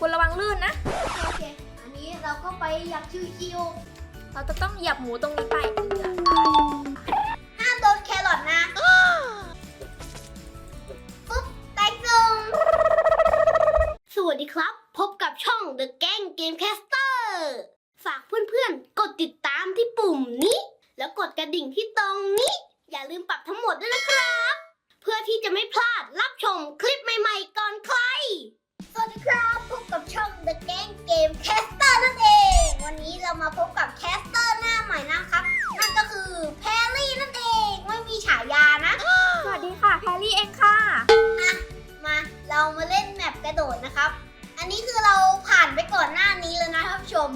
คุณระวังลื่นนะ โอเค อันนี้เราก็ไปอยากชิวเราจะต้องเหยียบหมูตรงนี้ไปเอือๆห้ามโดนแครอทนะ ปุ๊บแตกหนึ่งสวัสดีครับ พบกับช่อง The Gang Gamecaster ฝากเพื่อนๆ กดติดตามที่ปุ่มนี้ แล้วกดกระดิ่งที่ มาเรามาเล่นแมปกระโดดนะครับ อันนี้คือเราผ่านไปก่อนหน้านี้แล้วนะท่านผู้ชม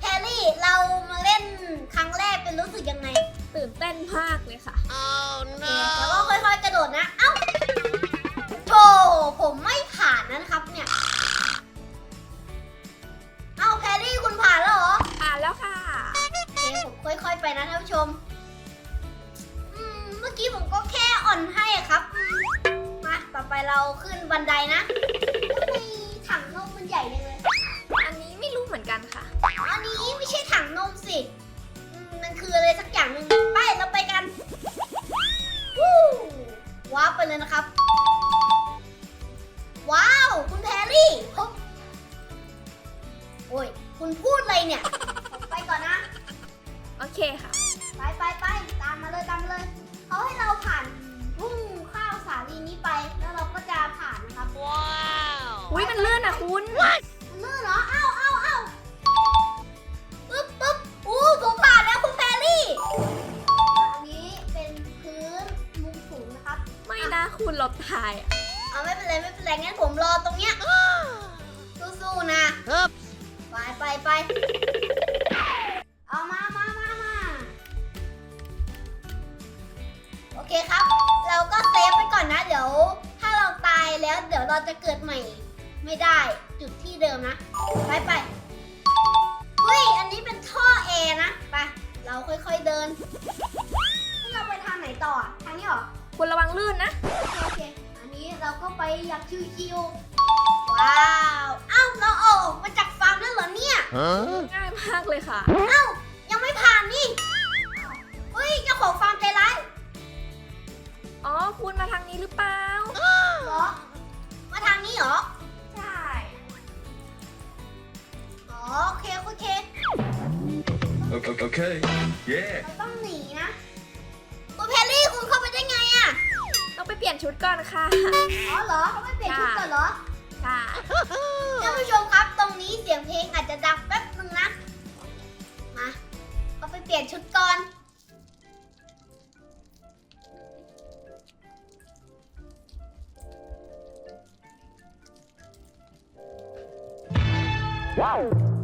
แพรรี่เรามาเล่นครั้งแรกเป็นรู้สึกยังไง ตื่นเต้นมากเลยค่ะแล้วก็ค่อยๆกระโดดนะ เอ้าโธ่ผมไม่ คุณมันลื่นเหรอ เอ้าเอ้าเอ้าปึ๊บปึ๊บอู้ผมผ่านแล้วคุณแพรรี่ อันนี้เป็นพื้นมุมสูงนะครับ ไม่นะคุณเราตายอะเอาไม่เป็นไรไม่เป็นไรงั้นผมรอตรงเนี้ยสู้ๆนะไปไปไปเอามามามามาโอเคครับ เราก็เซฟไปก่อนนะ เดี๋ยว ถ้าเราตายแล้ว เดี๋ยวเราจะเกิดใหม่ ไม่ได้จุดที่เดิมนะ ไปไปเฮ้ย อันนี้เป็นท่อแอร์นะ ไป เราค่อยๆเดินแล้วเราไปทางไหนต่ออะทางนี้เหรอ คุณระวังลื่นนะ โอเค อันนี้เราก็ไปอยากชิวๆว้าวเอ้าเราออกมาจากฟาร์มแล้วเหรอเนี่ย Huh? ง่ายมากเลยค่ะเอ้ายั Okay. okay. Yeah. เราต้องหนีนะคุณแพรรี่คุณเข้าไปได้ไงอะต้องไปเปลี่ยนชุดก่อนค่ะ อ๋อเหรอเขาไม่เปลี่ยนชุดก่อนเหรอค่ะท่านผู้ชมครับตรงนี้เสียงเพลงอาจจะดังแป๊บนึงนะ มาเขาไปเปลี่ยนชุดก่อนคุณแ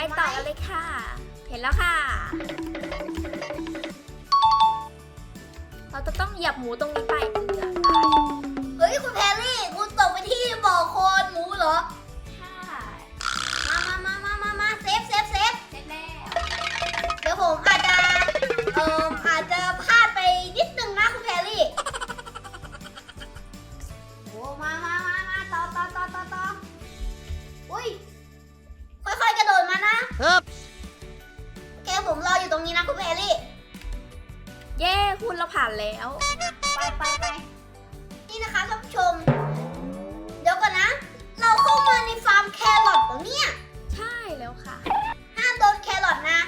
ไปต่อกันเลยค่ะ เห็นแล้วค่ะ เราจะต้องเหยียบหมูตรงนี้ไปเอือเฮ้ยคุณแพรรี่ คุณตกไปที่บ่อโคลนหมูเหรอ เย้คุณเราผ่านแล้ว ไปไปไปนี่นะคะท่านผู้ชม เดี๋ยวก่อนนะ เราเข้ามาในฟาร์มแครอทเหรอเนี่ย ใช่แล้วค่ะ ห้ามโดนแครอทนะ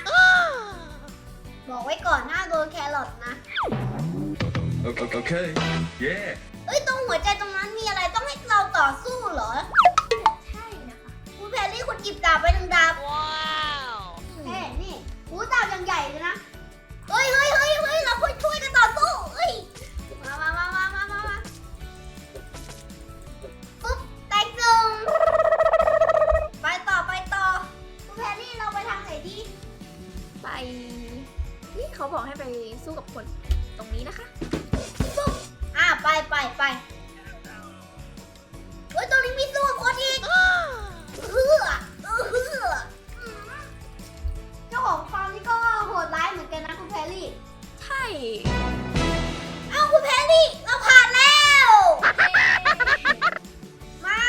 บอกไว้ก่อนห้ามโดนแครอทนะ Okay. okay. Yeah. เอ้ยตรงหัวใจตรงนั้นมีอะไรต้องให้เราต่อสู้เหรอ ใช่นะคะคุณแพรรี่คุณหยิบดาบไปหนึ่งดาบ Wow. แม่นี่หูดาบยังใหญ่เลยนะ เฮ้ยเฮ้ยเฮ้ยเฮ้ยเราควรช่วยกัน เอาคุณแพนรี่เราผ่านแล้ว มา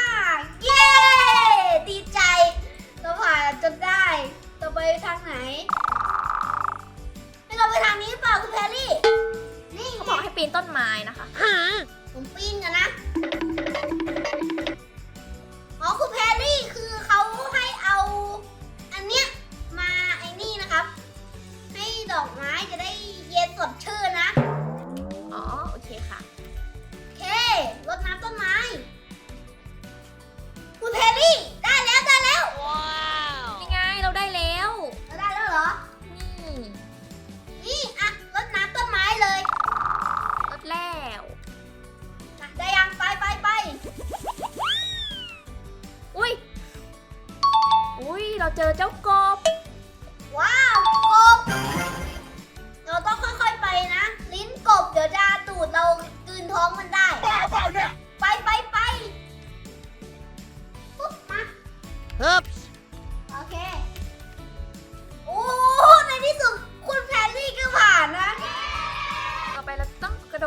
เย้ ดีใจ เราผ่านจนได้ เราไปทางไหนให้เราไปทางนี้หรือเปล่าคุณแพนรี่ นี่เขาบอกให้ปีนต้นไม้นะคะ ผมปีนกันนะ ดชื่นนะ อ๋อ โอเคค่ะ โอเครดน้ำต้นไม้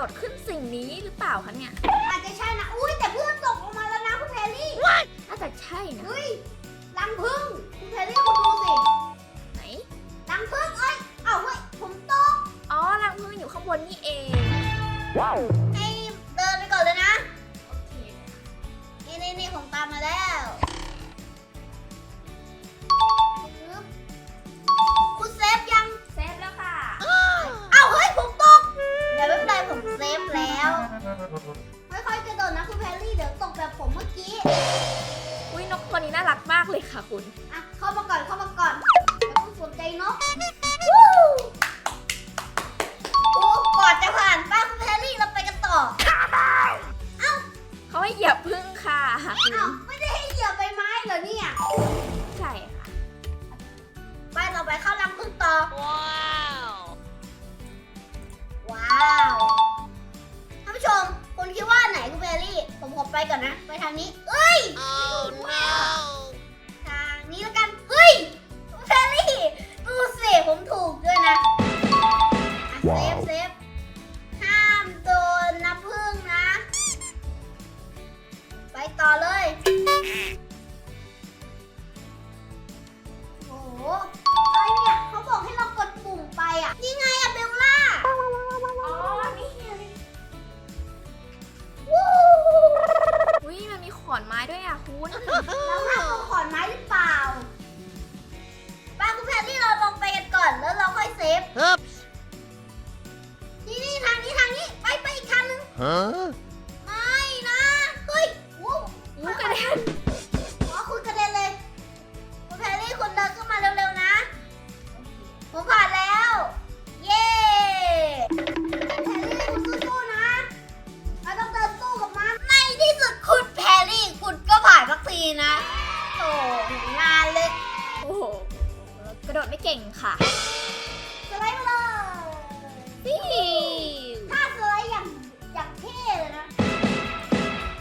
ดดขึ้นสิ่งนี้หรือเปล่าคะเนี่ย อาจจะใช่นะ อุ้ยแต่เพื่อนตกลงมาแล้วนะคุณแพรรี่น่าจะใช่นะ เฮ้ยรังพึ่งคุณแพรรี่คุณดูสิไหน รังพึ่งเอ้ยเอ้าเฮ้ยผมตก อ๋อรังพึ่งอยู่ข้างบนนี่เองให้เดินไปก่อนเลยนะ โอเค นี่นี่นี่ผมตามมาแล้ว ฟแล้วค่อยๆกระโดดนะคุณแพรรี่เดี๋ยวตกแบบผมเมื่อกี้ อุ้ยนกตัวนี้น่ารักมากเลยค่ะคุณ อะ เข้ามาก่อนเข้ามาก่อน ขอไปก่อนนะ ไปทางนี้ เอ้ยทางนี้แล้วกันเฮ้ยคุณแพรรี่ดูสิผมถูกด้วยนะอะเซฟเซฟ ห้ามโดนน้ำผึ้งนะ ไปต่อเลย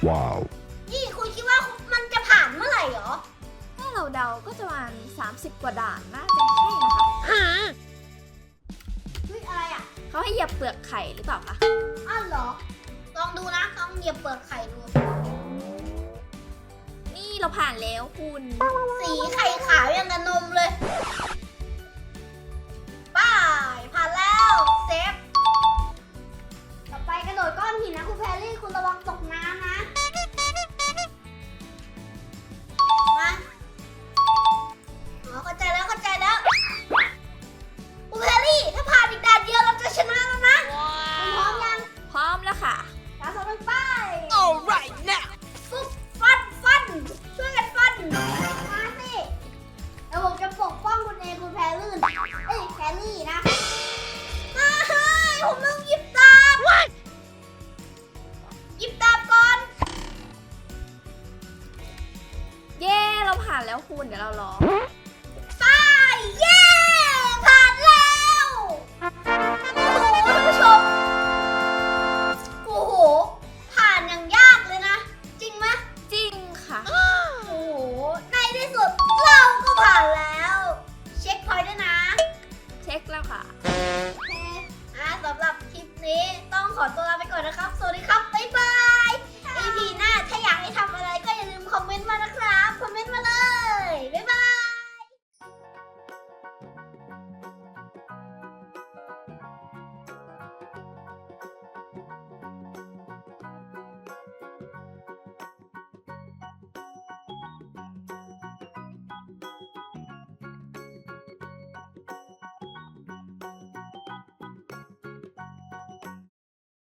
Wow. นี่คุณคิดว่ามันจะผ่านเมื่อไหร่หรอ ถ้าเราเดาก็จะประมาณ30 กว่าด่านน่าจะใช่นะคะเฮ้ยอะไรอะ เขาให้เหยียบเปลือกไข่หรือเปล่าคะ อ้าวเหรอ ลองดูนะ ลองเหยียบเปลือกไข่ดู นี่เราผ่านแล้วคุณ สีไข่ขาว หยิบตาบก่อน เย้ เราผ่านแล้วคุณเดี๋ยวเรารอ